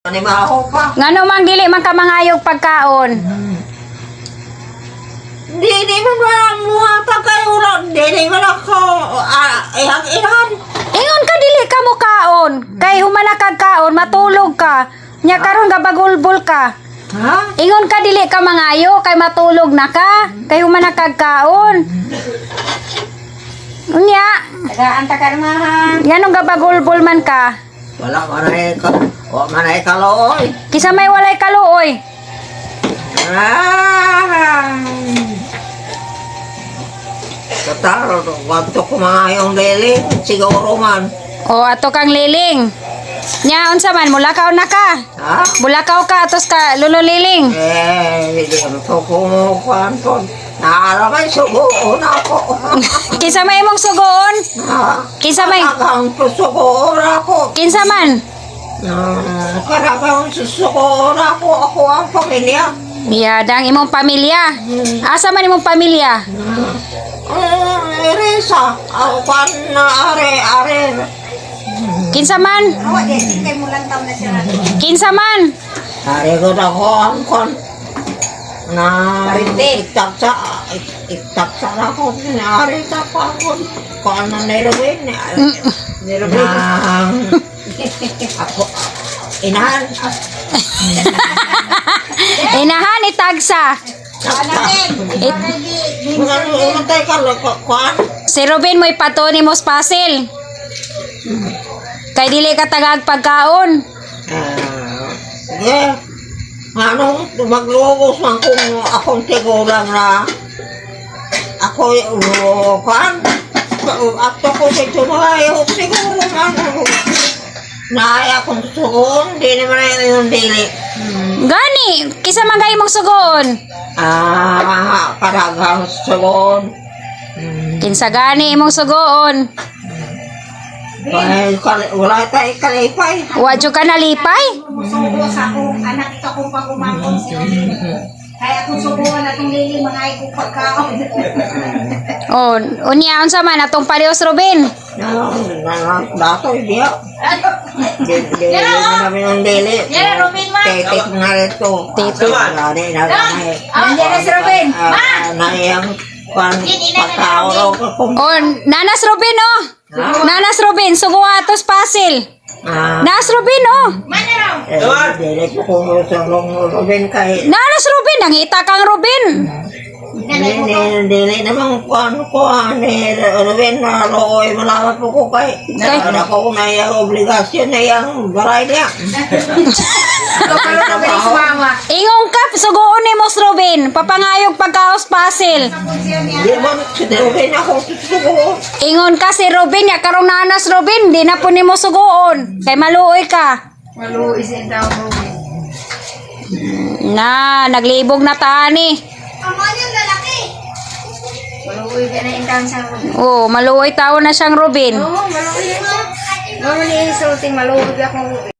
Animaho pa. Ngano mang dili man ka mangayog pagkaon. Di, di man ba muha pa kayo ron. Di, di man ako, ah, ihang ilan. Ingon ka dili ka mo kaon. Kay humana kag kaon matulog ka. Nya karon gabagulbol ka. Ha? Ingon ka dili ka mangayo kay matulog na ka. Kay humana kag kaon. Unya, Tagaan ta ka naman. nganong gabagulbol man ka. Wala manay ka, wala manay kalooy. Kisa may walay kaluoy. Ah. Kataro, wanto ko mga yung deli, siguro man. O ato kang liling. Nya unsa man mulakaw na ka. Ha? Bulakaw ka atos ka lululiling. Eh, hindi mo to kumukuhan ko. Naaramay, subuon ako. Kinsa may imong sugoon? Ha? Kinsa may Karagang susugoon ako. Kinsa man? Ah, Karagang susugoon ako. Ako ang pamilya. Biyadang imong pamilya. Asa man imong pamilya? Eh, Risa, ako kan na are, are. Kinsa man? Kinsa man? Are ko na ko ang kon. Na itak sa itak sa na ko ni are ta pa ko. Ko ano na Ruben ni Ruben. Ako inahan Inahan itagsa. It, si Ruben mo ipato ni Mos Pasil. Kay dili ka tagag pagkaon. Ah, yeah. Ano, maglugos man kung akong tigulang na ako uh, kan ato ko sa tumayo siguro man na akong sugon di naman na yung dili Gani, kisa man mong sugoon. ah karagang sugon Kinsa gani imong sugoon. ay kal- wala tayo kalipay Wa jud ka nalipay? Musugo sa akong anak ito kung pagumangkon si Ruben. Kaya kung subuhan na itong lili, mga ay kong pagkaon. Oh, unya unsa man atong palios Ruben? na na dato dia Dili namin ang dili. Tetik nga rito. Titik. Wala rin na rin. Nandiyan na si Robin. Ma! Naiyang pan Oh, nanas Ruben oh. Nanas Ruben, sugo atos Pasil. ah Nanas Ruben oh. Mana raw? eh, dili ko kung sa long Ruben kay Nanas Ruben, nangita kang Ruben. Dili dili naman kuan ko ani Ruben na looy malaman po ko kay Ada ko na yung obligasyon na yung baray niya. Rin ang bilis mama. Ingong kap, sugoon ni Mos Ruben. Papangayog pagkaos Pasil. Di man si Ruben ako susugo. Ingon ka si Ruben, ya karong nanas Ruben, di na po ni mo sugoon. Kay maluoy ka. Yung tao Ruben. Na, naglibog na tani. Ka na. Oh, maluoy tao na siyang Ruben. Oo, maluis mo. Maluis yung sulting ako.